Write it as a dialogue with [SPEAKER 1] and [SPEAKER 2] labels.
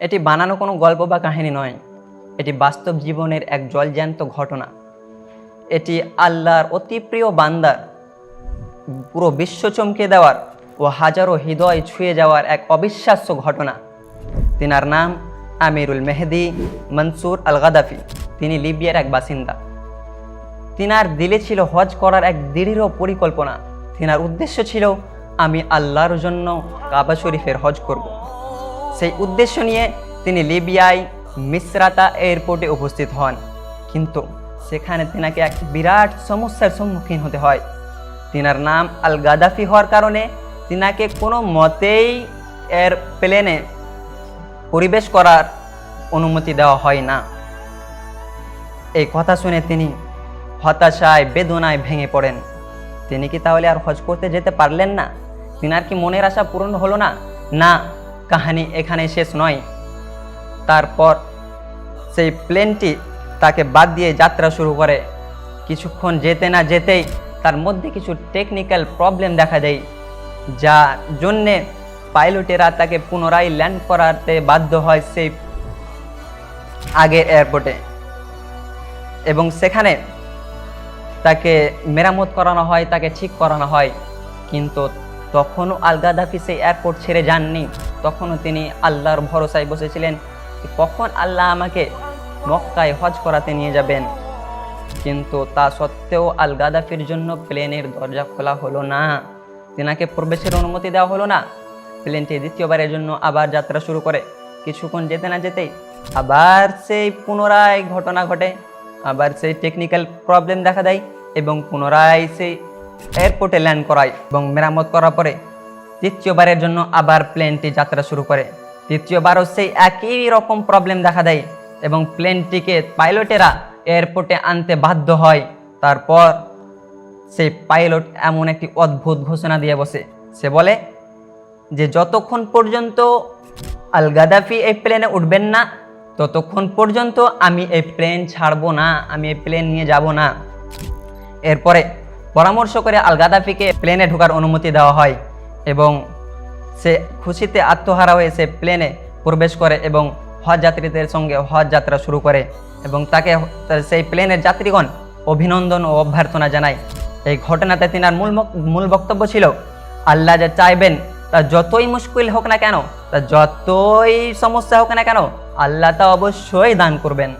[SPEAKER 1] এটি বানানো কোনো গল্প বা কাহিনী নয়। এটি বাস্তব জীবনের এক জলজ্যান্ত ঘটনা। এটি আল্লাহর অতি প্রিয় বান্দার পুরো বিশ্ব চমকে দেওয়ার ও হাজারো হৃদয় ছুঁয়ে যাওয়ার এক অবিশ্বাস্য ঘটনা। তিনার নাম আমিরুল মেহেদি মনসুর আল গাদাফি তিনি লিবিয়ার এক বাসিন্দা। তিনার দিলে ছিল হজ করার এক দৃঢ় পরিকল্পনা। তিনার উদ্দেশ্য ছিল, আমি আল্লাহর জন্য কাবা শরীফের হজ করব। সেই উদ্দেশ্য নিয়ে তিনি লিবিয়ায় মিসরাতা এয়ারপোর্টে উপস্থিত হন। কিন্তু সেখানে তিনাকে এক বিরাট সমস্যার সম্মুখীন হতে হয়। তিনার নাম আল গাদাফি হওয়ার কারণে তিনাকে কোনো মতেই এর প্লেনে পরিবেশ করার অনুমতি দেওয়া হয় না। এই কথা শুনে তিনি হতাশায়, বেদনায় ভেঙে পড়েন। তিনি কি তাহলে আর হজ করতে যেতে পারলেন না? তিনার কি মনের আশা পূরণ হলো না? না। কাহানি এখানে শেষ নয়। তারপর সেই প্লেনটি তাকে বাদ দিয়ে যাত্রা শুরু করে। কিছুক্ষণ যেতে না যেতেই তার মধ্যে কিছু টেকনিক্যাল প্রবলেম দেখা দেয়, যার জন্যে পাইলটেরা তাকে পুনরায় ল্যান্ড করাতে বাধ্য হয় সেই আগের এয়ারপোর্টে এবং সেখানে তাকে মেরামত করানো হয়, তাকে ঠিক করানো হয়। কিন্তু তখনও আল সেই এয়ারপোর্ট ছেড়ে যাননি। তখনও তিনি আল্লাহর ভরসায় বসেছিলেন কখন আল্লাহ আমাকে মক্কায় হজ করাতে নিয়ে যাবেন। কিন্তু তা সত্ত্বেও আল গাদাফির জন্য প্লেনের দরজা খোলা হলো না। তেনাকে প্রবেশের অনুমতি দেওয়া হলো না। প্লেনটি দ্বিতীয়বারের জন্য আবার যাত্রা শুরু করে। কিছুক্ষণ যেতে না যেতেই আবার সেই পুনরায় ঘটনা ঘটে। আবার সেই টেকনিক্যাল প্রবলেম দেখা দেয় এবং পুনরায় সেই এয়ারপোর্টে ল্যান্ড করায় এবং মেরামত করার পরে তৃতীয়বারের জন্য আবার প্লেনটি যাত্রা শুরু করে। তৃতীয়বারও সেই একই রকম প্রবলেম দেখা দেয় এবং প্লেনটিকে পাইলটেরা এয়ারপোর্টে আনতে বাধ্য হয়। তারপর সেই পাইলট এমন একটি অদ্ভুত ঘোষণা দিয়ে বসে। সে বলে, যে যতক্ষণ পর্যন্ত আল গাদাফি এই প্লেনে উঠবেন না, ততক্ষণ পর্যন্ত আমি এই প্লেন ছাড়বো না, আমি এই প্লেন নিয়ে যাব না। এরপরে পরামর্শ করে আল গাদাফিকে প্লেনে ঢোকার অনুমতি দেওয়া হয়। এবং সে খুশিতে আত্মহারা হয়ে সে প্লেনে প্রবেশ করে এবং হজ যাত্রীদের সঙ্গে হজ যাত্রা শুরু করে এবং তাকে সেই প্লেনের যাত্রীগণ অভিনন্দন ও অভ্যর্থনা জানায়। এই ঘটনাতে তিনার মূল মূল বক্তব্য ছিল, আল্লাহ যা চাইবেন তা যতই মুশকিল হোক না কেন, তা যতই সমস্যা হোক না কেন, আল্লাহ তা অবশ্যই দান করবেন।